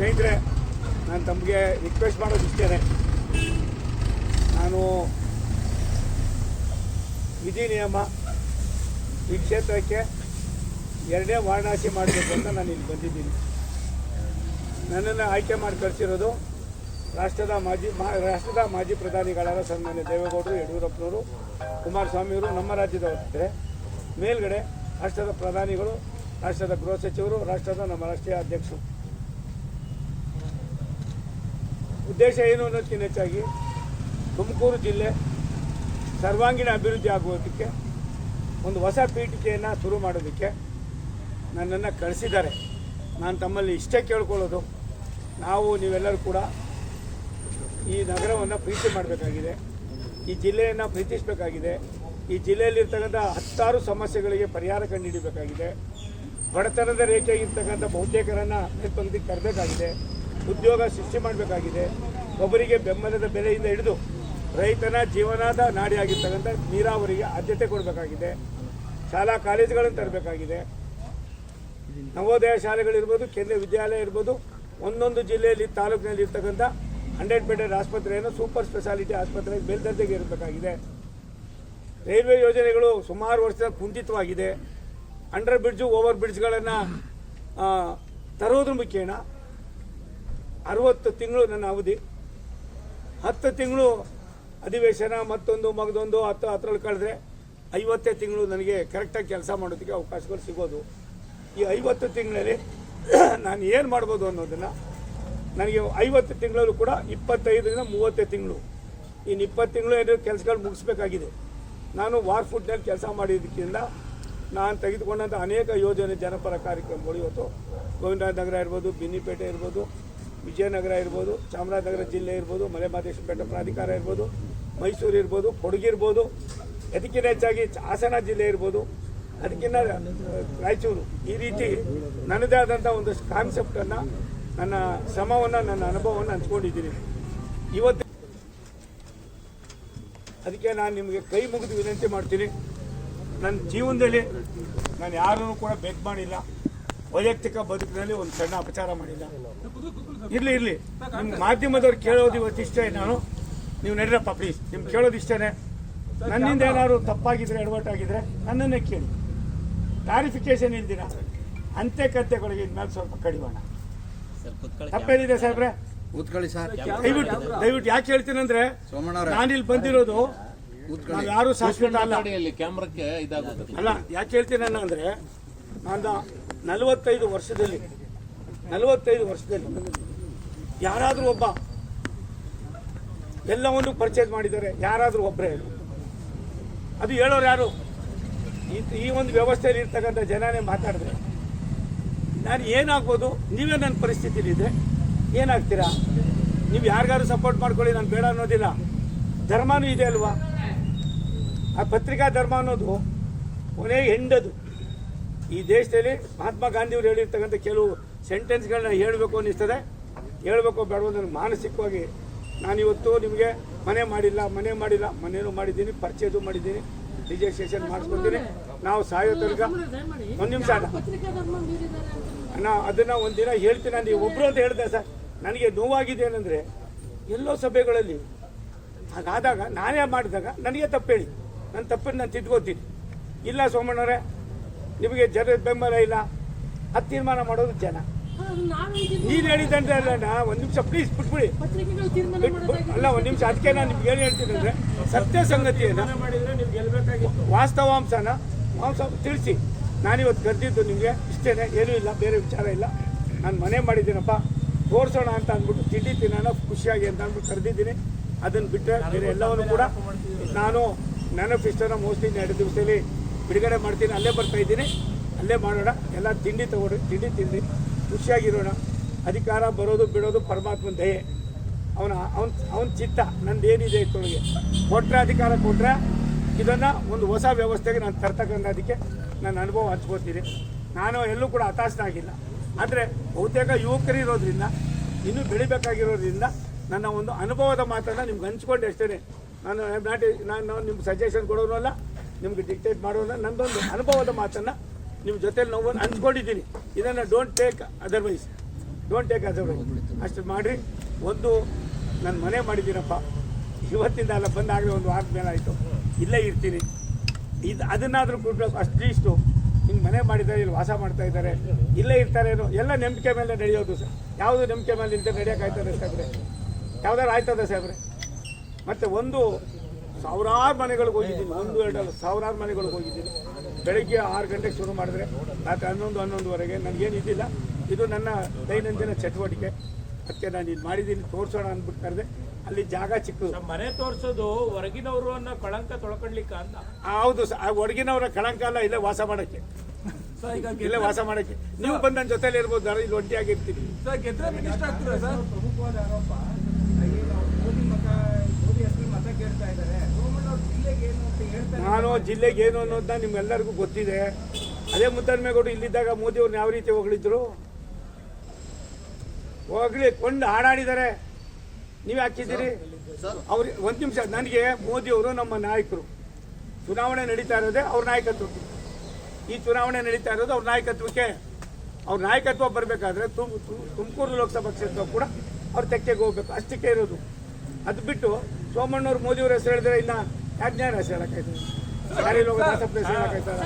ಸ್ನೇಹಿತರೆ, ನಾನು ತಮಗೆ ರಿಕ್ವೆಸ್ಟ್ ಮಾಡೋದು ಇಷ್ಟೇ ನಾನು ವಿಧಿ ನಿಯಮ ಈ ಕ್ಷೇತ್ರಕ್ಕೆ ಎರಡೇ ವಾರಣಾಸಿ ಮಾಡಬೇಕು ಅಂತ ನಾನು ಇಲ್ಲಿ ಬಂದಿದ್ದೀನಿ. ನನ್ನನ್ನು ಆಯ್ಕೆ ಮಾಡಿ ಕಳಿಸಿರೋದು ರಾಷ್ಟ್ರದ ಮಾಜಿ ಮಾ, ರಾಷ್ಟ್ರದ ಮಾಜಿ ಪ್ರಧಾನಿಗಳಾದ ಸನ್ಮಾನ್ಯ ದೇವೇಗೌಡರು, ಯಡಿಯೂರಪ್ಪನವರು ಕುಮಾರಸ್ವಾಮಿಯವರು ನಮ್ಮ ರಾಜ್ಯದವರಿದ್ದಾರೆ ಮೇಲ್ಗಡೆ ರಾಷ್ಟ್ರದ ಪ್ರಧಾನಿಗಳು, ರಾಷ್ಟ್ರದ ಗೃಹ ಸಚಿವರು, ರಾಷ್ಟ್ರದ ನಮ್ಮ ರಾಷ್ಟ್ರೀಯ ಅಧ್ಯಕ್ಷರು. ಉದ್ದೇಶ ಏನು ಅನ್ನೋದಕ್ಕಿಂತ ಹೆಚ್ಚಾಗಿ ತುಮಕೂರು ಜಿಲ್ಲೆ ಸರ್ವಾಂಗೀಣ ಅಭಿವೃದ್ಧಿ ಆಗುವುದಕ್ಕೆ ಒಂದು ಹೊಸ ಪೀಠಿಕೆಯನ್ನು ಶುರು ಮಾಡೋದಕ್ಕೆ ನನ್ನನ್ನು ಕಳಿಸಿದ್ದಾರೆ. ನಾನು ತಮ್ಮಲ್ಲಿ ಇಷ್ಟೇ ಕೇಳ್ಕೊಳ್ಳೋದು. ನಾವು ನೀವೆಲ್ಲರೂ ಕೂಡ ಈ ನಗರವನ್ನು ಪ್ರೀತಿ ಮಾಡಬೇಕಾಗಿದೆ. ಈ ಜಿಲ್ಲೆಯನ್ನು ಪ್ರೀತಿಸಬೇಕಾಗಿದೆ. ಈ ಜಿಲ್ಲೆಯಲ್ಲಿರ್ತಕ್ಕಂಥ ಹತ್ತಾರು ಸಮಸ್ಯೆಗಳಿಗೆ ಪರಿಹಾರ ಕಂಡುಹಿಡಿಬೇಕಾಗಿದೆ. ಬಡತನದ ರೇಖೆಗಿರ್ತಕ್ಕಂಥ ಬಹುತೇಕರನ್ನು ಮೇಲ್ಪಂಕ್ತಿಗೆ ತರಬೇಕಾಗಿದೆ ಉದ್ಯೋಗ ಸೃಷ್ಟಿ ಮಾಡಬೇಕಾಗಿದೆ. ಒಬ್ಬರಿಗೆ ಬೆಂಬಲದ ಬೆಲೆಯಿಂದ ಹಿಡಿದು ರೈತನ ಜೀವನದ ನಾಡಿಯಾಗಿರ್ತಕ್ಕಂಥ ನೀರಾವರಿಗೆ ಆದ್ಯತೆ ಕೊಡಬೇಕಾಗಿದೆ. ಶಾಲಾ ಕಾಲೇಜುಗಳನ್ನು ತರಬೇಕಾಗಿದೆ. ನವೋದಯ ಶಾಲೆಗಳಿರ್ಬೋದು ಕೇಂದ್ರ ವಿದ್ಯಾಲಯ ಇರ್ಬೋದು, ಒಂದೊಂದು ಜಿಲ್ಲೆಯಲ್ಲಿ ತಾಲೂಕಿನಲ್ಲಿ ಇರ್ತಕ್ಕಂಥ ಹಂಡ್ರೆಡ್ ಬೆಡೆಡ್ ಆಸ್ಪತ್ರೆಯನ್ನು ಸೂಪರ್ ಸ್ಪೆಷಾಲಿಟಿ ಆಸ್ಪತ್ರೆ ಮೇಲ್ದರ್ಜೆಗೆ ಇರಬೇಕಾಗಿದೆ. ರೈಲ್ವೆ ಯೋಜನೆಗಳು ಸುಮಾರು ವರ್ಷದ ಕುಂಠಿತವಾಗಿದೆ. ಅಂಡರ್ ಬ್ರಿಡ್ಜು, ಓವರ್ ಬ್ರಿಡ್ಜ್ಗಳನ್ನು ತರೋದ್ರ ಮುಖೇನ ಅರವತ್ತು ತಿಂಗಳು ನನ್ನ ಅವಧಿ. ಹತ್ತು ತಿಂಗಳು ಅಧಿವೇಶನ, ಮತ್ತೊಂದು, ಮಗದೊಂದು, ಹತ್ತು, ಹತ್ತರಲ್ಲಿ ಕಳೆದ್ರೆ ಐವತ್ತೇ ತಿಂಗಳು ನನಗೆ ಕರೆಕ್ಟಾಗಿ ಕೆಲಸ ಮಾಡೋದಕ್ಕೆ ಅವಕಾಶಗಳು ಸಿಗೋದು. ಈ ಐವತ್ತು ತಿಂಗಳಲ್ಲಿ ನಾನು ಏನು ಮಾಡ್ಬೋದು ಅನ್ನೋದನ್ನು ನನಗೆ ಐವತ್ತು ತಿಂಗಳಲ್ಲೂ ಕೂಡ ಇಪ್ಪತ್ತೈದರಿಂದ ಮೂವತ್ತೇ ತಿಂಗಳು. ಇನ್ನು ಇಪ್ಪತ್ತು ತಿಂಗಳು ಏನು ಕೆಲಸಗಳು ಮುಗಿಸ್ಬೇಕಾಗಿದೆ. ನಾನು ವಾರ್ ಫುಡ್ನಲ್ಲಿ ಕೆಲಸ ಮಾಡಿದ್ದಕ್ಕಿಂತ ನಾನು ತೆಗೆದುಕೊಂಡಂಥ ಅನೇಕ ಯೋಜನೆ, ಜನಪರ ಕಾರ್ಯಕ್ರಮಗಳು ಇವತ್ತು ಗೋವಿಂದನಗರ ಇರ್ಬೋದು, ಬಿನ್ನಿಪೇಟೆ ಇರ್ಬೋದು ವಿಜಯನಗರ ಇರ್ಬೋದು, ಚಾಮರಾಜನಗರ ಜಿಲ್ಲೆ ಇರ್ಬೋದು ಮಲೆಮಹದೇಶ್ವರ ಬೆಟ್ಟ ಪ್ರಾಧಿಕಾರ ಇರ್ಬೋದು, ಮೈಸೂರು ಇರ್ಬೋದು, ಕೊಡಗು ಇರ್ಬೋದು ಅದಕ್ಕಿಂತ ಹೆಚ್ಚಾಗಿ ಹಾಸನ ಜಿಲ್ಲೆ ಇರ್ಬೋದು, ಅದಕ್ಕಿಂತ ರಾಯಚೂರು. ಈ ರೀತಿ ನನ್ನದೇ ಆದಂಥ ಒಂದು ಕಾನ್ಸೆಪ್ಟನ್ನು ನನ್ನ ಶ್ರಮವನ್ನು, ನನ್ನ ಅನುಭವವನ್ನು ಹಂಚ್ಕೊಂಡಿದ್ದೀನಿ. ಇವತ್ತು ಅದಕ್ಕೆ ನಾನು ನಿಮಗೆ ಕೈ ಮುಗಿದು ವಿನಂತಿ ಮಾಡ್ತೀನಿ. ನನ್ನ ಜೀವನದಲ್ಲಿ ನಾನು ಯಾರನ್ನೂ ಕೂಡ ಬೇಕ್ ಮಾಡಿಲ್ಲ. ವೈಯಕ್ತಿಕ ಬದುಕಿನಲ್ಲಿ ಒಂದು ಸಣ್ಣ ಅಪಚಾರ ಮಾಡಿಲ್ಲ. ಇರಲಿ ಇರಲಿ. ನಿಮ್ಮ ಮಾಧ್ಯಮದವ್ರು ಕೇಳೋದು ಇವತ್ತು ಇಷ್ಟೇ ನಾನು. ನೀವು ನಡೀರಪ್ಪ ಪ್ಲೀಸ್ ನಿಮ್ಗೆ ಕೇಳೋದು ಇಷ್ಟೇ ನನ್ನಿಂದ ಏನಾದ್ರು ತಪ್ಪಾಗಿದ್ರೆ ಎಡವಟ್ಟಾಗಿದ್ರೆ ನನ್ನನ್ನೇ ಕೇಳಿ. ಕ್ಲಾರಿಫಿಕೇಶನ್ ಇಲ್ದಿರ ಅಂತೆ ಕತೆಗಳಿಗೆ ಇದ್ಮೇಲೆ ಸ್ವಲ್ಪ ಕಡಿವಾಣ ತಪ್ಪೇನಿದೆ ಸಾಹೇಬ್ರೆ? ದಯವಿಟ್ಟು ದಯವಿಟ್ಟು ಯಾಕೆ ಹೇಳ್ತೀನಂದ್ರೆ ನಾನು ನಾನಿಲ್ಲಿ ಬಂದಿರೋದು ಯಾರು ಶಾಶ್ವತ ಅಲ್ಲ. ಅಲ್ಲಿ ಕ್ಯಾಮ್ರಕ್ಕೆ ಇದಾಗುತ್ತೆ. ಅಲ್ಲ ಯಾಕೆ ಹೇಳ್ತೀನಿ ಅಂದ್ರೆ ಅಂದರೆ ನಾನು ನಲವತ್ತೈದು ವರ್ಷದಲ್ಲಿ ನಲವತ್ತೈದು ವರ್ಷದಲ್ಲಿ ಯಾರಾದರೂ ಒಬ್ಬ ಎಲ್ಲವನ್ನು ಪರ್ಚೇಸ್ ಮಾಡಿದ್ದಾರೆ, ಯಾರಾದರೂ ಒಬ್ಬರೇ ಅದು ಹೇಳೋರು ಯಾರು? ಈ ಒಂದು ವ್ಯವಸ್ಥೆಯಲ್ಲಿ ಇರ್ತಕ್ಕಂಥ ಜನನೇ ಮಾತಾಡಿದ್ರೆ, ನಾನು ಏನಾಗ್ಬೋದು? ನೀವೇ ನನ್ನ ಪರಿಸ್ಥಿತಿಲಿದ್ದರೆ ಏನಾಗ್ತೀರಾ? ನೀವು ಯಾರಿಗಾರು ಸಪೋರ್ಟ್ ಮಾಡ್ಕೊಳ್ಳಿ, ನಾನು ಬೇಡ ಅನ್ನೋದಿಲ್ಲ. ಧರ್ಮನೂ ಇದೆ ಅಲ್ವಾ? ಆ ಪತ್ರಿಕಾ ಧರ್ಮ ಅನ್ನೋದು ಕೊನೆಗೆ ಹೆಂಡದು. ಈ ದೇಶದಲ್ಲಿ ಮಹಾತ್ಮ ಗಾಂಧಿಯವರು ಹೇಳಿರ್ತಕ್ಕಂಥ ಕೆಲವು ಸೆಂಟೆನ್ಸ್ಗಳನ್ನ ಹೇಳಬೇಕು ಅನ್ನಿಸ್ತದೆ. ಹೇಳಬೇಕು ಬೇಡವೋ ನನಗೆ ಮಾನಸಿಕವಾಗಿ ನಾನಿವತ್ತು ನಿಮಗೆ ಮನೆ ಮಾಡಿಲ್ಲ ಮನೆ ಮಾಡಿಲ್ಲ, ಮನೇನು ಮಾಡಿದ್ದೀನಿ ಪರ್ಚೇಸು ಮಾಡಿದ್ದೀನಿ ರಿಜಿಸ್ಟ್ರೇಷನ್ ಮಾಡಿಸ್ಕೊತೀನಿ ನಾವು ಸಾಯೋ ತನಕ ಒಂದು ನಿಮಿಷ ನಾ ಅದನ್ನು ಒಂದಿನ ಹೇಳ್ತೀನಿ ನಾನು. ಒಬ್ಬರು ಅಂತ ಹೇಳಿದೆ ಸರ್. ನನಗೆ ನೋವಾಗಿದೆ ಏನಂದರೆ ಎಲ್ಲೋ ಸಭೆಗಳಲ್ಲಿ ಹಾಗಾದಾಗ ನಾನೇ ಮಾಡಿದಾಗ ನನಗೆ ತಪ್ಪು ಹೇಳಿ ನನ್ನ ತಪ್ಪನ್ನು ನಾನು ತಿದ್ಕೋತೀನಿ. ಇಲ್ಲ ಸೋಮಣ್ಣವರೇ ನಿಮಗೆ ಜನದ ಬೆಂಬಲ ಇಲ್ಲ. ಅದು ತೀರ್ಮಾನ ಮಾಡೋದು ಜನ. ನೀನು ಹೇಳಿದಂದ್ರೆ ಅಲ್ಲ ಒಂದು ನಿಮಿಷ ಪ್ಲೀಸ್ ಬಿಟ್ಬಿಡಿ. ಬಿಟ್ಬಿಡಿ. ಅಲ್ಲ ಒಂದು ನಿಮಿಷ ಅದಕ್ಕೆ ನಾನು ನಿಮ್ಗೆ ಏನು ಹೇಳ್ತೀನಿ ಅಂದರೆ ಸತ್ಯ ಸಂಗತಿಯನ್ನು ವಾಸ್ತವಾಂಶನ ಮಾಂಸ ತಿಳಿಸಿ. ನಾನಿವತ್ತು ಕರೆದಿದ್ದು ನಿಮಗೆ ಇಷ್ಟೇನೆ ಏನೂ ಇಲ್ಲ ಬೇರೆ ವಿಚಾರ ಇಲ್ಲ. ನಾನು ಮನೆ ಮಾಡಿದ್ದೀನಪ್ಪ ತೋರಿಸೋಣ ಅಂತ ಅಂದ್ಬಿಟ್ಟು ತಿಂಡಿ ತಿನ್ನೋಣ ಖುಷಿಯಾಗಿ ಅಂತ ಅಂದ್ಬಿಟ್ಟು ಕರೆದಿದ್ದೀನಿ. ಅದನ್ನು ಬಿಟ್ಟರೆ ಬೇರೆ ಎಲ್ಲವನ್ನು ಕೂಡ ನಾನು ಮ್ಯಾನಿಫೆಸ್ಟೋನ ಮೋಸ್ಟ್ಲಿ ಎರಡು ದಿವಸದಲ್ಲಿ ಬಿಡುಗಡೆ ಮಾಡ್ತೀನಿ, ಅಲ್ಲೇ ಬರ್ತಾ ಇದ್ದೀನಿ. ಅಲ್ಲೇ ಮಾಡೋಣ. ಎಲ್ಲ ತಿಂಡಿ ತಗೊಳ್ಳಿ ತಿಂಡಿ ತಿಂದು, ಖುಷಿಯಾಗಿರೋಣ. ಅಧಿಕಾರ ಬರೋದು ಬಿಡೋದು ಪರಮಾತ್ಮನ ದಯೆ. ಅವನ ಅವನ ಅವನ ಚಿತ್ತ, ನಂದು ಏನಿದೆ ಇತ್ತೊಳಗೆ ಕೊಟ್ಟರೆ ಅಧಿಕಾರ ಕೊಟ್ಟರೆ ಇದನ್ನು ಒಂದು ಹೊಸ ವ್ಯವಸ್ಥೆಗೆ ನಾನು ತರ್ತಕ್ಕಂಥದ್ದಕ್ಕೆ ನನ್ನ ಅನುಭವ ಹಂಚ್ಕೋತೀನಿ ನಾನು ಎಲ್ಲೂ ಕೂಡ ಹತಾಶನಾಗಿಲ್ಲ ಆದರೆ ಬಹುತೇಕ ಯುವಕರು ಇರೋದ್ರಿಂದ, ಇನ್ನೂ ಬೆಳಿಬೇಕಾಗಿರೋದ್ರಿಂದ ನನ್ನ ಒಂದು ಅನುಭವದ ಮಾತನ್ನು ನಿಮ್ಗೆ ಹಂಚ್ಕೊಂಡು ಅಷ್ಟೇ ನಾನು ನಾಟಿ ನಾನು, ನಿಮ್ಗೆ ಸಜೆಷನ್ ಕೊಡೋನು ಅಲ್ಲ. ನಿಮ್ಗೆ ಡಿಕ್ಟೇಟ್ ಮಾಡೋದ ನಂದೊಂದು ಅನುಭವದ ಮಾತನ್ನು ನಿಮ್ಮ ಜೊತೆಲಿ ನೋವನ್ನು ಅನ್ಸ್ಕೊಂಡಿದ್ದೀನಿ ಇದನ್ನು don't take otherwise don't take otherwise ಅಷ್ಟು ಮಾಡಿ ಒಂದು ನನ್ನ ಮನೆ ಮಾಡಿದ್ದೀನಪ್ಪ. ಇವತ್ತಿಂದ ಅಲ್ಲ, ಬಂದಾಗಲೇ ಒಂದು ವಾರದ ಮೇಲೆ ಆಯಿತು. ಇಲ್ಲೇ ಇರ್ತೀನಿ. ಇದು ಅದನ್ನಾದರೂ ಕೊಡಬೇಕು ಅಟ್ಲೀಸ್ಟು ಹಿಂಗೆ ಮನೆ ಮಾಡಿದ್ದಾರೆ, ಇಲ್ಲಿ ವಾಸ ಮಾಡ್ತಾ ಇದ್ದಾರೆ. ಇಲ್ಲೇ ಇರ್ತಾರೇನೋ ಎಲ್ಲ ನಂಬಿಕೆ ಮೇಲೆ ನಡೆಯೋದು ಸರ್. ಯಾವುದು ನಂಬಿಕೆ ಮೇಲೆ ಇಲ್ಲದೆ ನಡೆಯೋಕ್ಕಾಯ್ತದೆ ಸಾಹೇಬ್ರೆ? ಯಾವ್ದಾರು ಆಯ್ತದ ಸಾಹೇಬ್ರೆ? ಮತ್ತು ಒಂದು ಸಾವಿರಾರು ಮನೆಗಳಿಗೆ ಹೋಗಿದ್ದೀನಿ. ಒಂದು ಎರಡಲ್ಲ ಸಾವಿರಾರು ಮನೆಗಳಿಗೆ ಹೋಗಿದ್ದೀನಿ. ಬೆಳಗ್ಗೆ ಆರು ಗಂಟೆಗೆ ಶುರು ಮಾಡಿದ್ರೆ ರಾತ್ರಿ ಹನ್ನೊಂದು ಹನ್ನೊಂದುವರೆಗೆ. ನನಗೇನು ಇದ್ದಿಲ್ಲ ಇದು ನನ್ನ ದೈನಂದಿನ ಚಟುವಟಿಕೆ. ಅದಕ್ಕೆ ನಾನು ಇದು ಮಾಡಿದ್ದೀನಿ. ತೋರಿಸೋಣ ಅಂದ್ಬಿಟ್ಟು ಕರೆದೆ. ಅಲ್ಲಿ ಜಾಗ ಚಿಕ್ಕದು. ಮನೆ ತೋರಿಸೋದು ಹೊರಗಿನವರು ಅನ್ನೋ ಕಳಂಕ ತೊಳ್ಕೊಳ್ಲಿಕ್ಕೆ ಅಂತ? ಹೌದು ಹೊರಗಿನವರ ಕಳಂಕ ಅಲ್ಲ ಇಲ್ಲೇ ವಾಸ ಮಾಡೋಕ್ಕೆ. ಇಲ್ಲೇ ವಾಸ ಮಾಡೋಕ್ಕೆ. ನೀವು ಬಂದು ನನ್ನ ಜೊತೆಲಿ ಇರ್ಬೋದು. ಇಲ್ಲಿ ಒಂಟಿಯಾಗಿರ್ತೀನಿ. ಸರ್ ಗೆದ್ರೆ ಮಿನಿಸ್ಟರ್ ಆಗ್ತೀರಾ ಸರ್? ಪ್ರಮುಖವಾದ ಆರೋಪ ಈಗ ಮೋದಿ ಮತ ಮೋದಿ ಹೆಸರು ಮತ ಕೇಳ್ತಾ ಇದ್ದಾರೆ. ಸೋಮಣ್ಣ ಅವ್ರ ಜಿಲ್ಲೆಗೆ ಏನು ಅಂತ ಹೇಳ್ತಾರೆ ನಾನು ಜಿಲ್ಲೆಗೆ ಏನು ಅನ್ನೋದನ್ನ ನಿಮ್ಗೆಲ್ಲರಿಗೂ ಗೊತ್ತಿದೆ. ಅದೇ ಮುದ್ದನ್ಮೇಗೌಡರು ಇಲ್ಲಿದ್ದಾಗ ಮೋದಿ ಅವ್ರನ್ನ ಯಾವ ರೀತಿ ಹೊಗಳಿದ್ರು? ಹೊಗಳಿ ಕೊಂಡು ಹಾಡಾಡಿದ್ದಾರೆ. ನೀವು ಹಾಕಿದ್ದೀರಿ ಅವ್ರ ಒಂದು ನಿಮಿಷ ನನಗೆ ಮೋದಿ ಅವರು ನಮ್ಮ ನಾಯಕರು. ಚುನಾವಣೆ ನಡೀತಾ ಇರೋದೇ ಅವ್ರ ನಾಯಕತ್ವಕ್ಕೆ. ಈ ಚುನಾವಣೆ ನಡೀತಾ ಇರೋದು ಅವ್ರ ನಾಯಕತ್ವಕ್ಕೆ. ಅವ್ರ ನಾಯಕತ್ವ ಬರಬೇಕಾದ್ರೆ ತುಮ್- ತುಮಕೂರು ಲೋಕಸಭಾ ಕ್ಷೇತ್ರ ಕೂಡ ಅವ್ರ ತೆಕ್ಕೆಗೆ ಹೋಗ್ಬೇಕು. ಅಷ್ಟಕ್ಕೆ ಇರೋದು. ಅದು ಬಿಟ್ಟು ಸೋಮಣ್ಣವ್ರು ಮೋದಿಯವ್ರ ಹೆಸರು ಹೇಳಿದ್ರೆ ಇನ್ನ ಯಾಜ್ಞಾನ ಹೆಸರು ಹೇಳಕ್ಕಾಯ್ತದೆ ಸಾರಿ ಹೆಸರು ಹೇಳಕ್ಕಾಯ್ತದ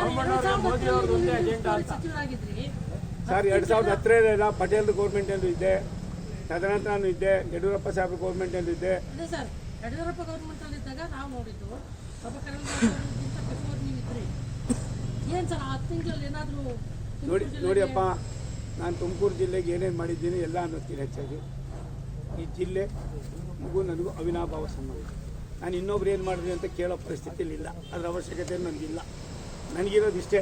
ಸರ್ ಎರಡು ಸಾವಿರದ ಹತ್ತಿರ ಪಟೇಲ್ ಗೌರ್ಮೆಂಟಲ್ಲೂ ಇದ್ದೆ. ತದನಂತರ ನಾನು ಇದ್ದೆ. ಯಡಿಯೂರಪ್ಪ ಸಾಹೇಬ್ರ ಇದ್ದೆ. ಯಡಿಯೂರಪ್ಪ ಗೌರ್ಮೆಂಟ್ ಅಲ್ಲಿ ಇದ್ದಾಗ ನಾವು ನೋಡಿದ್ದು ತಿಂಗಳಲ್ಲಿ ಏನಾದ್ರು ನೋಡಿ ನೋಡಿಯಪ್ಪ ನಾನು ತುಮಕೂರು ಜಿಲ್ಲೆಗೆ ಏನೇನು ಮಾಡಿದ್ದೀನಿ ಎಲ್ಲ ಅನ್ನೋದ್ಕಿಂತ ಹೆಚ್ಚಾಗಿ. ಈ ಜಿಲ್ಲೆ ಮಗು ನನಗೂ ಅವಿನಾಭಾವ ಸಂಬಂಧ. ನಾನು ಇನ್ನೊಬ್ರು ಏನು ಮಾಡಿದ್ರಿ ಅಂತ ಕೇಳೋ ಪರಿಸ್ಥಿತಿಯಲ್ಲಿ ಇಲ್ಲ ಅದರ ಅವಶ್ಯಕತೆ ನನಗಿಲ್ಲ. ನನಗಿರೋದು ಇಷ್ಟೇ.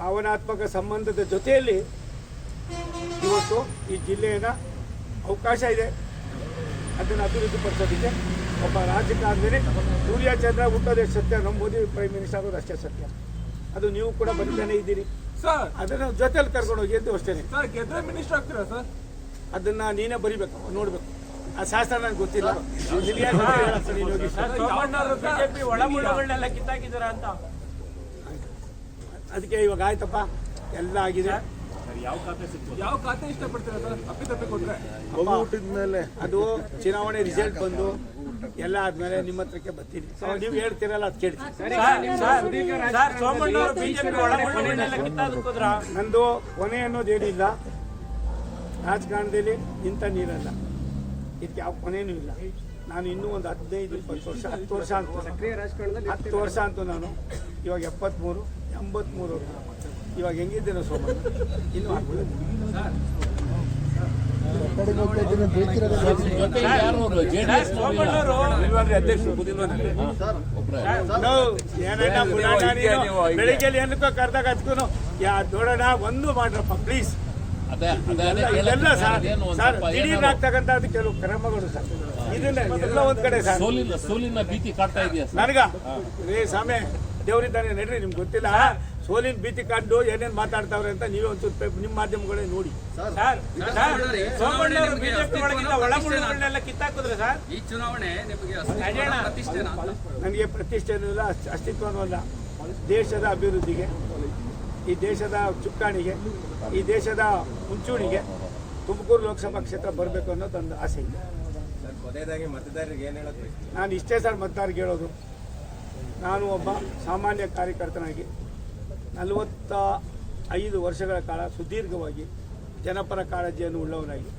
ಭಾವನಾತ್ಮಕ ಸಂಬಂಧದ ಜೊತೆಯಲ್ಲಿ ಇವತ್ತು ಈ ಜಿಲ್ಲೆಯನ್ನ ಅವಕಾಶ ಇದೆ. ಅದನ್ನು ಅಭಿವೃದ್ಧಿಪಡಿಸೋದಕ್ಕೆ ಒಬ್ಬ ರಾಜಕಾರಣದಲ್ಲಿ ಸೂರ್ಯ ಚಂದ್ರ ಹುಟ್ಟೋದೇ ಸತ್ಯ ನಮ್ಮ ಮೋದಿ ಪ್ರೈಮ್ ಮಿನಿಸ್ಟರ್ ಆಗೋದು ಅಷ್ಟೇ ಸತ್ಯ. ಅದು ನೀವು ಕೂಡ ಬರೀತಾನೆ ಇದ್ದೀರಿ. ಸರ್. ಅದನ್ನು ಜೊತೆಯಲ್ಲಿ ಕರ್ಕೊಂಡು ಹೋಗಿ ಅಂತ ಅಷ್ಟೇ ಮಿನಿಸ್ಟರ್ ಆಗ್ತೀರಾ ಸರ್? ಅದನ್ನ ನೀನೇ ಬರಿಬೇಕು ನೋಡ್ಬೇಕು. ಆ ಶಾಸ್ತ್ರ ನನಗೆ ಗೊತ್ತಿಲ್ಲ. ಬಿಜೆಪಿ ಒಳಮೂಲಗಳನ್ನೆಲ್ಲ ಕಿತ್ತಾಕಿದಾರ ಅಂತ. ಅದಕ್ಕೆ ಇವಾಗ ಆಯ್ತಪ್ಪ. ಎಲ್ಲ ಆಗಿದೆ. ಯಾವ ಖಾತೆ ಇಷ್ಟಪಡ್ತೀರಾ ಸರ್? ಅಪ್ಪಿತಪ್ಪಿ ಕೊಟ್ರೆ. ಅಪ್ಪ, ಅದು ಚುನಾವಣೆ ರಿಸಲ್ಟ್ ಬಂದು ಎಲ್ಲ ಆದ್ಮೇಲೆ ನಿಮ್ಮ ಹತ್ರಕ್ಕೆ ಬರ್ತೀನಿ. ನೀವು ಹೇಳ್ತೀರಲ್ಲ ಅದು ಕೇಳ್ತೀನಿ. ನಂದು ಕೊನೆ ಅನ್ನೋದೇನಿಲ್ಲ. ರಾಜಕಾರಣದಲ್ಲಿ ನಿಂತ ನೀರಲ್ಲ. ಇದಕ್ಕೆ ಯಾವ ಕೊನೆಯೂ ಇಲ್ಲ ನಾನು ಇನ್ನೂ ಒಂದು ಹದಿನೈದು ಇಪ್ಪತ್ತು ವರ್ಷ ಹತ್ತು ವರ್ಷ ಅಂತ ಹತ್ತು ವರ್ಷ ಅಂತ ನಾನು ಇವಾಗ ಎಪ್ಪತ್ತ್ಮೂರು ಎಂಬತ್ತ್ಮೂರು ಇವಾಗ ಹೆಂಗಿದ್ದೀನೋ ಸೋಮ ಇನ್ನೂ? ಬೆಳಿಗ್ಗೆ ಏನಕ್ಕೋ ಕರೆದಾಗ ಅದಕ್ಕೂ ಯಾ ನೋಡೋಣ ಒಂದು ಮಾಡ್ರಪ್ಪ ಪ್ಲೀಸ್ ಇದೆಲ್ಲ ಸರ್ ಸರ್ ಸ್ವಲ್ಪ ಆಗ್ತಕ್ಕಂಥದ್ದು ಕೆಲವು ಕ್ರಮಗಳು ಸರ್. ಇದನ್ನ ಎಲ್ಲ ಒಂದ್ ಕಡೆ ಸರ್ ಸೋಲಿನ ಸೋಲಿನ ಭೀತಿ ಕಾಡ್ತಾ ಇದೆಯಾ ಸರ್? ನನಗ? ರೇ ಸಾಮೆ ದೇವರಿದ್ದಾನೆ ನಡ್ರಿ ನಿಮ್ಗೆ ಗೊತ್ತಿಲ್ಲ? ಸೋಲಿನ ಭೀತಿ ಕಂಡು ಏನೇನ್ ಮಾತಾಡ್ತಾವ್ರೆ ಅಂತ ನೀವೇ ಒಂಚೂರು ನಿಮ್ಮ ಮಾಧ್ಯಮಗಳೇ ನೋಡಿ. ಕಿತ್ತಾಕಿದ್ರೆ ಸರ್ ಈ ಚುನಾವಣೆ ನಿಮಗೆ ಅಜೇಣ ಪ್ರತಿಷ್ಠೆನಾ ನನಗೆ ಪ್ರತಿಷ್ಠೆನೂ ಇಲ್ಲ ಅಸ್ತಿ- ಅಸ್ತಿತ್ವನೂ ಅಲ್ಲ ದೇಶದ ಅಭಿವೃದ್ಧಿಗೆ. ಈ ದೇಶದ ಚುಕ್ಕಾಣಿಗೆ ಈ ದೇಶದ ಮುಂಚೂಣಿಗೆ ತುಮಕೂರು ಲೋಕಸಭಾ ಕ್ಷೇತ್ರ ಬರಬೇಕು ಅನ್ನೋದು ಒಂದು ಆಸೆ ಇದೆ. ಕೊನೆಯದಾಗಿ ಮತದಾರರಿಗೆ ಏನ್ ಹೇಳಕ್ ನಾನು ಇಷ್ಟೇ ಸರ್ ಮತದಾರರಿಗೆ ಹೇಳೋದು. ನಾನು ಒಬ್ಬ ಸಾಮಾನ್ಯ ಕಾರ್ಯಕರ್ತನಾಗಿ ನಲವತ್ತ ಐದು ವರ್ಷಗಳ ಕಾಲ ಸುದೀರ್ಘವಾಗಿ ಜನಪರ ಕಾಳಜಿಯನ್ನು ಉಳ್ಳವನಾಗಿ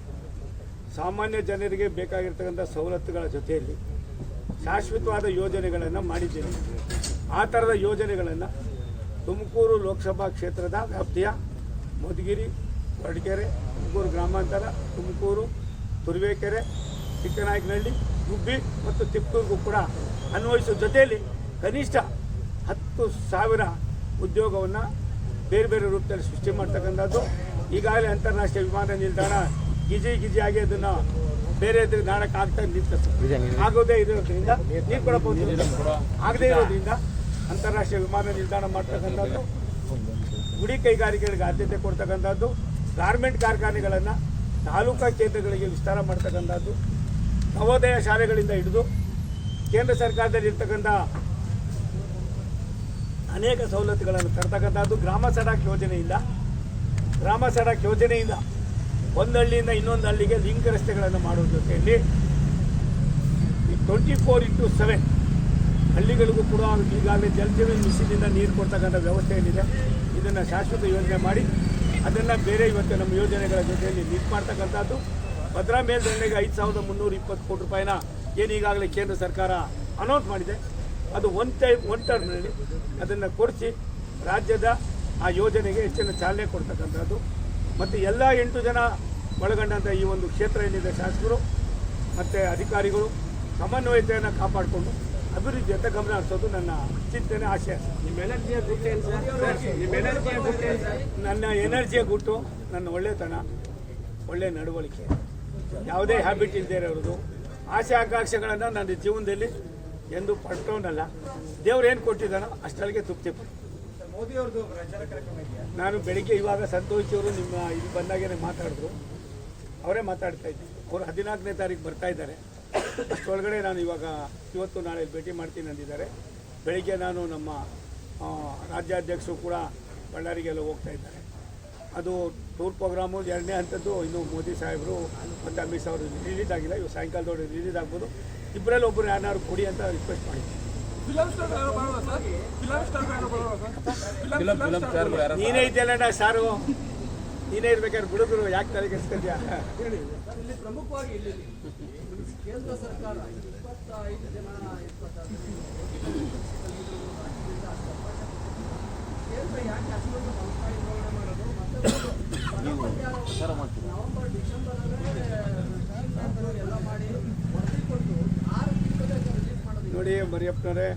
ಸಾಮಾನ್ಯ ಜನರಿಗೆ ಬೇಕಾಗಿರ್ತಕ್ಕಂಥ ಸವಲತ್ತುಗಳ ಜೊತೆಯಲ್ಲಿ ಶಾಶ್ವತವಾದ ಯೋಜನೆಗಳನ್ನು ಮಾಡಿದ್ದೇನೆ. ಆ ಥರದ ಯೋಜನೆಗಳನ್ನು ತುಮಕೂರು ಲೋಕಸಭಾ ಕ್ಷೇತ್ರದ ವ್ಯಾಪ್ತಿಯ ಮಧುಗಿರಿ ಹೊಡಿಕೆರೆ ತುಮಕೂರು ಗ್ರಾಮಾಂತರ ತುಮಕೂರು ತುರುವೇಕೆರೆ ಚಿಕ್ಕನಾಯಕನಹಳ್ಳಿ ಗುಬ್ಬಿ ಮತ್ತು ತಿಪ್ಪೂರಿಗೂ ಕೂಡ ಅನ್ವಯಿಸುವ ಜೊತೆಯಲ್ಲಿ ಕನಿಷ್ಠ ಹತ್ತು ಸಾವಿರ ಉದ್ಯೋಗವನ್ನು ಬೇರೆ ಬೇರೆ ರೂಪದಲ್ಲಿ ಸೃಷ್ಟಿ ಮಾಡ್ತಕ್ಕಂಥದ್ದು ಈಗಾಗಲೇ ಅಂತಾರಾಷ್ಟ್ರೀಯ ವಿಮಾನ ನಿಲ್ದಾಣ ಗಿಜಿ ಗಿಜಿಯಾಗಿ ಅದನ್ನು ಬೇರೆ ಎದುರು ನಾಡಕ್ಕೆ ಆಗ್ತಾ ನಿಂತ ಆಗೋದೇ ಇರೋದ್ರಿಂದ ನೀರು ಕೊಡಬಹುದು. ಆಗದೇ ಇರೋದ್ರಿಂದ ಅಂತಾರಾಷ್ಟ್ರೀಯ ವಿಮಾನ ನಿಲ್ದಾಣ ಮಾಡ್ತಕ್ಕಂಥದ್ದು, ಗುಡಿ ಕೈಗಾರಿಕೆಗಳಿಗೆ ಆದ್ಯತೆ ಕೊಡ್ತಕ್ಕಂಥದ್ದು, ಗಾರ್ಮೆಂಟ್ ಕಾರ್ಖಾನೆಗಳನ್ನು ತಾಲೂಕಾ ಕೇಂದ್ರಗಳಿಗೆ ವಿಸ್ತಾರ ಮಾಡ್ತಕ್ಕಂಥದ್ದು, ನವೋದಯ ಶಾಲೆಗಳಿಂದ ಹಿಡಿದು ಕೇಂದ್ರ ಸರ್ಕಾರದಲ್ಲಿ ಇರ್ತಕ್ಕಂಥ ಅನೇಕ ಸವಲತ್ತುಗಳನ್ನು ತರ್ತಕ್ಕಂಥದ್ದು. ಗ್ರಾಮ ಸಡಕ್ ಯೋಜನೆಯಿಂದ, ಗ್ರಾಮ ಸಡಕ್ ಯೋಜನೆಯಿಂದ ಒಂದು ಹಳ್ಳಿಯಿಂದ ಇನ್ನೊಂದು ಹಳ್ಳಿಗೆ ಲಿಂಕ್ ರಸ್ತೆಗಳನ್ನು ಮಾಡುವ ಜೊತೆಯಲ್ಲಿ ಟ್ವೆಂಟಿ ಫೋರ್ ಇಂಟು ಸೆವೆನ್ ಹಳ್ಳಿಗಳಿಗೂ ಕೂಡ ಈಗಾಗಲೇ ಜಲಜೀವನ್ ಮಿಷಿನಿಂದ ನೀರು ಕೊಡ್ತಕ್ಕಂಥ ವ್ಯವಸ್ಥೆ ಏನಿದೆ, ಇದನ್ನು ಶಾಶ್ವತ ಯೋಜನೆ ಮಾಡಿ, ಅದನ್ನು ಬೇರೆ ಇವತ್ತು ನಮ್ಮ ಯೋಜನೆಗಳ ಜೊತೆಯಲ್ಲಿ ಲಿಂಕ್ ಮಾಡ್ತಕ್ಕಂಥದ್ದು. ಭದ್ರಾ ಮೇಲ್ದಂಡೆಗೆ ಐದು ಸಾವಿರದ ಮುನ್ನೂರ ಇಪ್ಪತ್ತು ಕೋಟಿ ರೂಪಾಯಿನ ಏನು ಕೇಂದ್ರ ಸರ್ಕಾರ ಅನೌನ್ಸ್ ಮಾಡಿದೆ. ಅದು ಒನ್ ಟೈಮ್ ಒನ್ ಟರ್ಮ್ನಲ್ಲಿ ಅದನ್ನು ಕೊಡಿಸಿ ರಾಜ್ಯದ ಆ ಯೋಜನೆಗೆ ಹೆಚ್ಚಿನ ಚಾಲನೆ ಕೊಡ್ತಕ್ಕಂಥದ್ದು. ಮತ್ತು ಎಲ್ಲ ಎಂಟು ಜನ ಒಳಗೊಂಡಂಥ ಈ ಒಂದು ಕ್ಷೇತ್ರ ಏನಿದೆ ಶಾಸಕರು, ಮತ್ತು ಅಧಿಕಾರಿಗಳು ಸಮನ್ವಯತೆಯನ್ನು ಕಾಪಾಡಿಕೊಂಡು ಅಭಿವೃದ್ಧಿಯತ್ತ ಗಮನ ಹರಿಸೋದು ನನ್ನ ಚಿಂತನೆ ಆಶಯ ನನ್ನ ಎನರ್ಜಿಯ ಗುಟ್ಟು ನನ್ನ ಒಳ್ಳೆತನ ಒಳ್ಳೆ ನಡವಳಿಕೆ. ಯಾವುದೇ ಹ್ಯಾಬಿಟ್ ಇಲ್ಲದೆ ಇರೋದು. ಆಸೆ ಆಕಾಂಕ್ಷೆಗಳನ್ನು ನನ್ನ ಜೀವನದಲ್ಲಿ ಎಂದು ಪಡ್ಕೊಂಡಲ್ಲ. ದೇವ್ರು ಏನು ಕೊಟ್ಟಿದ್ದಾನೋ ಅಷ್ಟರಲ್ಲಿಗೆ ತೃಪ್ತಿ ಪಡ್ತೀನಿ. ನಾನು ಬೆಳಿಗ್ಗೆ ಇವಾಗ ಸಂತೋಷಿಯವರು ನಿಮ್ಮ ಇಲ್ಲಿ ಬಂದಾಗೇನೆ ಮಾತಾಡಿದ್ರು. ಅವರೇ ಮಾತಾಡ್ತಾ ಇದ್ದೆ ಅವರು ಹದಿನಾಲ್ಕನೇ ತಾರೀಕು ಬರ್ತಾ ಇದ್ದಾರೆ. ಅಷ್ಟರೊಳಗಡೆ ನಾನು ಇವಾಗ ಇವತ್ತು ನಾಳೆ ಭೇಟಿ ಮಾಡ್ತೀನಿ ಅಂದಿದ್ದಾರೆ. ಬೆಳಿಗ್ಗೆ ನಾನು ನಮ್ಮ ರಾಜ್ಯಾಧ್ಯಕ್ಷರು ಕೂಡ ಬಳ್ಳಾರಿಗೆಲ್ಲ ಹೋಗ್ತಾ ಇದ್ದಾರೆ. ಅದು ಟೂರ್ ಪ್ರೋಗ್ರಾಮು ಎರಡನೇ ಹಂತದ್ದು ಇನ್ನು ಮೋದಿ ಸಾಹೇಬರು ಮತ್ತು ಅಮಿತ್ ಶಾ ಅವರು ರಿಲೀಸ್ ಆಗಿಲ್ಲ. ಇವು ಸಾಯಂಕಾಲದೊಳಗೆ ರಿಲೀಸ್ ಆಗ್ಬೋದು. ಇಬ್ಬರಲ್ಲಿ ಒಬ್ಬರು ಯಾರು ಕೊಡಿ ಅಂತ ರಿಕ್ವೆಸ್ಟ್ ಮಾಡಿದ್ದೀನಿ. ನೀನೇ ಇದೆಯಲ್ಲ ಸಾರು? ನೀನೇ ಇರ್ಬೇಕಾದ್ರೆ ಹುಡುಗರು ಯಾಕೆ ತಲೆ ಕೆಡಿಸ್ತಿದ್ಯಾ ಇಲ್ಲಿ ಪ್ರಮುಖವಾಗಿ ಇಲ್ಲಿ ಕೇಂದ್ರ ಸರ್ಕಾರ ಇಪ್ಪತ್ತೈದು ಜನ ಇಪ್ಪತ್ತಾರು ಕೇಂದ್ರ ಯಾಕೆ ಅಷ್ಟೊಂದು ಸಂಸ್ಥೆ ನಿರ್ವಹಣೆ ಮಾಡೋದು ಮತ್ತೆ ನವೆಂಬರ್ ಡಿಸೆಂಬರ್ ಎಲ್ಲ ಮಾಡಿ ವರದಿ ಕೊಟ್ಟು ಆರು ತಿಂಗಳಲ್ಲಿ ರಿಲೀಸ್ ಮಾಡೋದು ನೋಡಿ ಮರಿಯಪ್ಪನವರೇ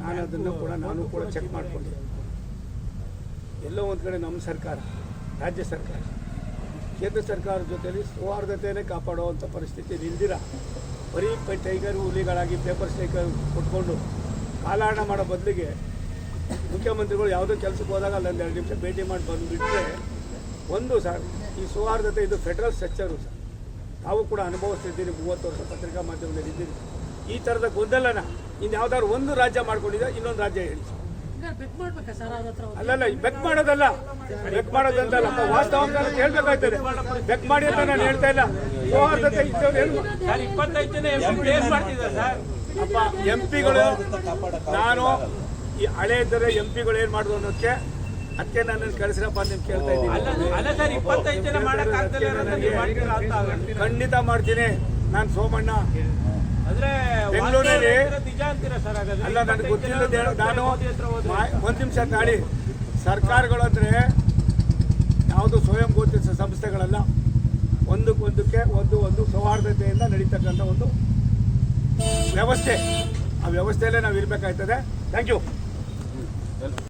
ನಾನು ಅದನ್ನು ಕೂಡ ನಾನು ಕೂಡ ಚೆಕ್ ಮಾಡಿಕೊಂಡೆ. ಎಲ್ಲೋ ಒಂದು ಕಡೆ ನಮ್ಮ ಸರ್ಕಾರ. ರಾಜ್ಯ ಸರ್ಕಾರ. ಕೇಂದ್ರ ಸರ್ಕಾರದ ಜೊತೆಯಲ್ಲಿ ಸೌಹಾರ್ದತೆಯನ್ನೇ ಕಾಪಾಡುವಂಥ ಪರಿಸ್ಥಿತಿ ನಿಂದಿರ ಬರೀ ಪ- ಟೈಗರ್ ಹುಲಿಗಳಾಗಿ ಪೇಪರ್ ಸ್ಟೈಕರ್ ಕೊಟ್ಕೊಂಡು ಕಾಲಹರಣ ಮಾಡೋ ಬದಲಿಗೆ ಮುಖ್ಯಮಂತ್ರಿಗಳು ಯಾವುದೋ ಕೆಲಸಕ್ಕೆ ಹೋದಾಗ ಅಲ್ಲೊಂದು ಎರಡು ನಿಮಿಷ ಭೇಟಿ ಮಾಡಿ ಬಂದುಬಿಟ್ಟರೆ ಒಂದು ಸರ್, ಈ ಸೌಹಾರ್ದತೆ ಇದು ಫೆಡರಲ್ ಸ್ಟ್ರಕ್ಚರು ಸರ್. ತಾವು ಕೂಡ ಅನುಭವಿಸ್ತಿದ್ದೀರಿ ಮೂವತ್ತು ವರ್ಷ ಪತ್ರಿಕಾ ಮಾಧ್ಯಮದಲ್ಲಿ ಇದ್ದೀರಿ. ಈ ಥರದ ಗೊಂದಲನ ಇನ್ನು ಯಾವುದಾದ್ರು ಒಂದು ರಾಜ್ಯ ಮಾಡ್ಕೊಂಡಿದೆ, ಇನ್ನೊಂದು ರಾಜ್ಯ ಹೇಳಿ ಅಲ್ಲಲ್ಲ ಈ ಬೆಕ್ ಮಾಡೋದಲ್ಲ. ಬೆಕ್ ಮಾಡೋದಂತಲ್ಲ. ವಾಸ್ತವಾಂಶ ಕೇಳ್ಬೇಕಾಗ್ತದೆ ಬೆಕ್ ಮಾಡಿ ಅಂತ ನಾನು ಹೇಳ್ತಾ ಇಲ್ಲ. ಸೌಹಾರ್ದತೆ ಇದ್ದವ್ರು ಏನು? ಸರ್ ಇಪ್ಪತ್ತೈದು ಜನ ಎಂ ಪಿ ಸರ್. ಅಪ್ಪ ಎಂ ಪಿಗಳು ನಾನು ಈ ಹಳೆ ಇದ್ದರೆ ಎಂ ಪಿಗಳು ಏನು ಮಾಡೋದು ಅನ್ನೋದಕ್ಕೆ ಅದಕ್ಕೆ ನಾನು ಕಳಿಸ್ರಪ್ಪ ಅಂತ ನಿಮ್ಗೆ ಕೇಳ್ತಾ ಅಲ್ಲ ಇದ್ದೀನಿ. ಖಂಡಿತ ಮಾಡ್ತೀನಿ. ನಾನು ಸೋಮಣ್ಣ. ಬೆಂಗಳೂರಲ್ಲಿ- ವಾಸ್ತವ ನಿಜ ಅಂತೀರಾ ಸರ್ ಹಾಗಾದ್ರೆ? ಅಲ್ಲ ನನಗೆ ಗೊತ್ತಿಲ್ಲದೆ ನಾನು ಒಂದು ನಿಮಿಷ ತಾಳಿ. ಸರ್ಕಾರಗಳು ಅಂದರೆ ಯಾವುದು ಸ್ವಯಂ ಘೋಷಿತ ಸಂಸ್ಥೆಗಳಲ್ಲ ಒಂದಕ್ಕೊಂದಕ್ಕೆ ಒಂದು ಒಂದು ಸೌಹಾರ್ದತೆಯಿಂದ ನಡೀತಕ್ಕಂಥ ಒಂದು ವ್ಯವಸ್ಥೆ. ಆ ವ್ಯವಸ್ಥೆಯಲ್ಲೇ ನಾವು ಇರಬೇಕಾಗ್ತದೆ ಥ್ಯಾಂಕ್ ಯು